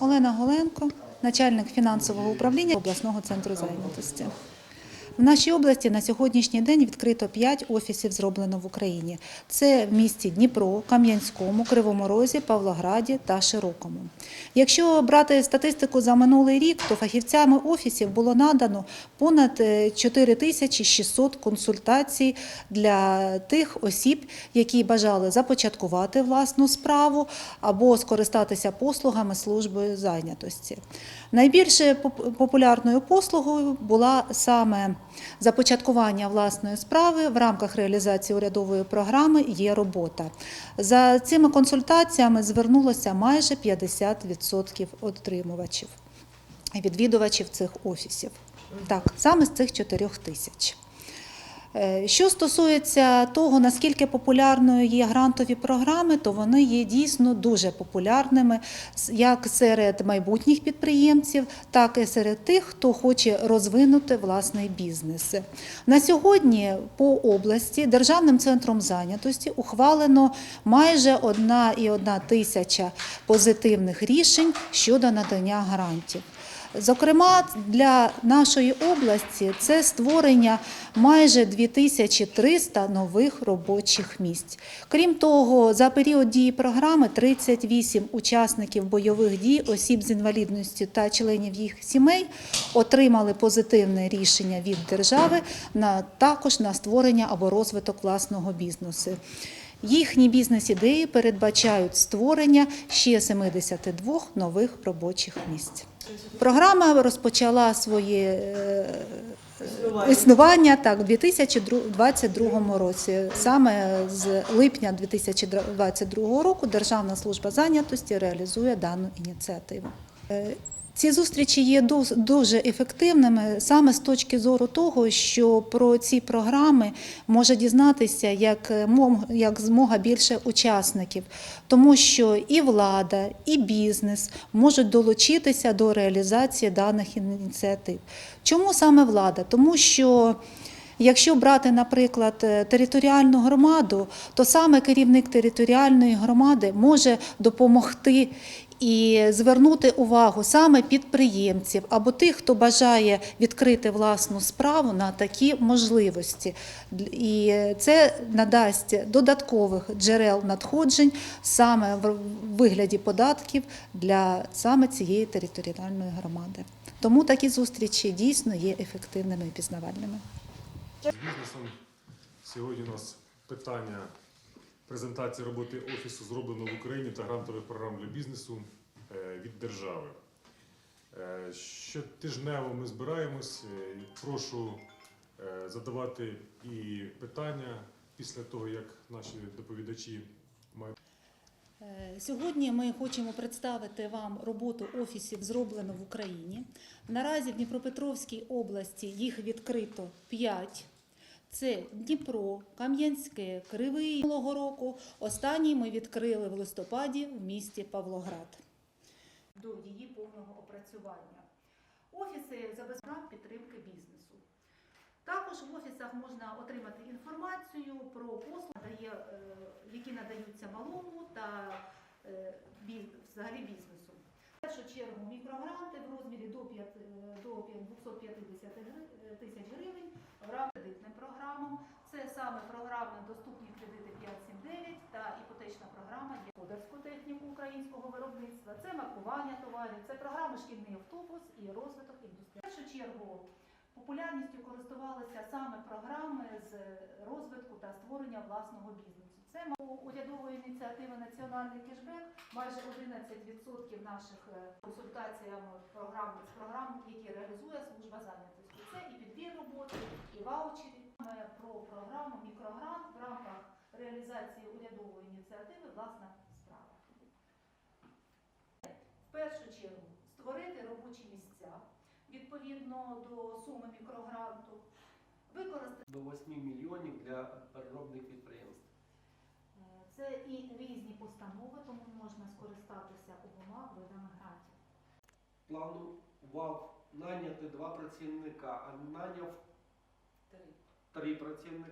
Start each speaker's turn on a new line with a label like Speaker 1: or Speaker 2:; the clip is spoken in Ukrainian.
Speaker 1: Олена Голенко, начальник фінансового управління обласного центру зайнятості. В нашій області на сьогоднішній день відкрито 5 офісів зроблено в Україні. Це в місті Дніпро, Кам'янському, Кривому Розі, Павлограді та Широкому. Якщо брати статистику за минулий рік, то фахівцями офісів було надано понад е, 4600 консультацій для тих осіб, які бажали започаткувати власну справу або скористатися послугами служби зайнятості. Найбільше поп- популярною послугою була саме започаткування власної справи в рамках реалізації урядової програми Є робота. За цими консультаціями звернулося майже 50% отримувачів, відвідувачів цих офісів. Так, саме з цих 4 тисяч. Е, Що стосується того, наскільки популярною є грантові програми, то вони є дійсно дуже популярними як серед майбутніх підприємців, так і серед тих, хто хоче розвинути власний бізнес. На сьогодні по області Державним центром зайнятості ухвалено майже одна і одна тисяча позитивних рішень щодо надання грантів. Зокрема, для нашої області це створення майже 2300 нових робочих місць. Крім того, за період дії програми 38 учасників бойових дій, осіб з інвалідністю та членів їх сімей отримали позитивне рішення від держави на також на створення або розвиток власного бізнесу. Їхні бізнес-ідеї передбачають створення ще 72 нових робочих місць. Програма розпочала своє е, існування так, у 2022 році. Саме з липня 2022 року Державна служба зайнятості реалізує дану ініціативу. Е, Ці зустрічі є дуже ефективними саме з точки зору того, що про ці програми може дізнатися як, е, як змога більше учасників, тому що і влада, і бізнес можуть долучитися до реалізації даних ініціатив. Чому саме влада? Тому що Якщо брати, наприклад, е, територіальну громаду, то саме керівник територіальної громади може допомогти і звернути увагу саме підприємців або тих, хто бажає відкрити власну справу на такі можливості. І це надасть додаткових джерел надходжень саме в вигляді податків для саме цієї територіальної громади. Тому такі зустрічі дійсно є ефективними і пізнавальними.
Speaker 2: З бізнесом сьогодні у нас питання презентації роботи офісу зроблено в Україні та грантових програм для бізнесу е, від держави. Е, Щотижнево ми збираємось. е, Прошу задавати і питання після того, як наші доповідачі мають.
Speaker 1: Е, Сьогодні ми хочемо представити вам роботу офісів зроблено в Україні. Наразі в Дніпропетровській області їх відкрито 5. Це Дніпро, Кам'янське, Кривий минулого року. Останній ми відкрили в листопаді в місті Павлоград. До її повного опрацювання. Офіси забезпечують підтримки бізнесу. Також в офісах можна отримати інформацію про послуги, е, які надаються малому та е, взагалі бізнесу. В першу чергу мікрогранти в розмірі до п'ят- е, 250 е, тисяч гривень в кредитним програмам. Це саме програми Доступні кредити 579 та іпотечна програма господарську техніку українського виробництва. Це маркування товарів, це програми Шкільний автобус і розвиток індустрії. В першу чергу Популярністю користувалися саме програми з розвитку та створення власного бізнесу. Це урядової ініціативи Національний кешбек майже 11% наших е, консультаціями програм з програм, які реалізує служба зайнятості. Це і підбір роботи, і ваучері. Про програму мікрогрант в рамках реалізації урядової ініціативи власна справа. В першу чергу створити робочі місця відповідно до суми мікрогранту, використати
Speaker 3: до 8 мільйонів для переробних підприємств.
Speaker 1: це і різні постанови, тому можна скористатися обома видами грантів.
Speaker 3: Планував наняти два працівника, а наняв три працівника.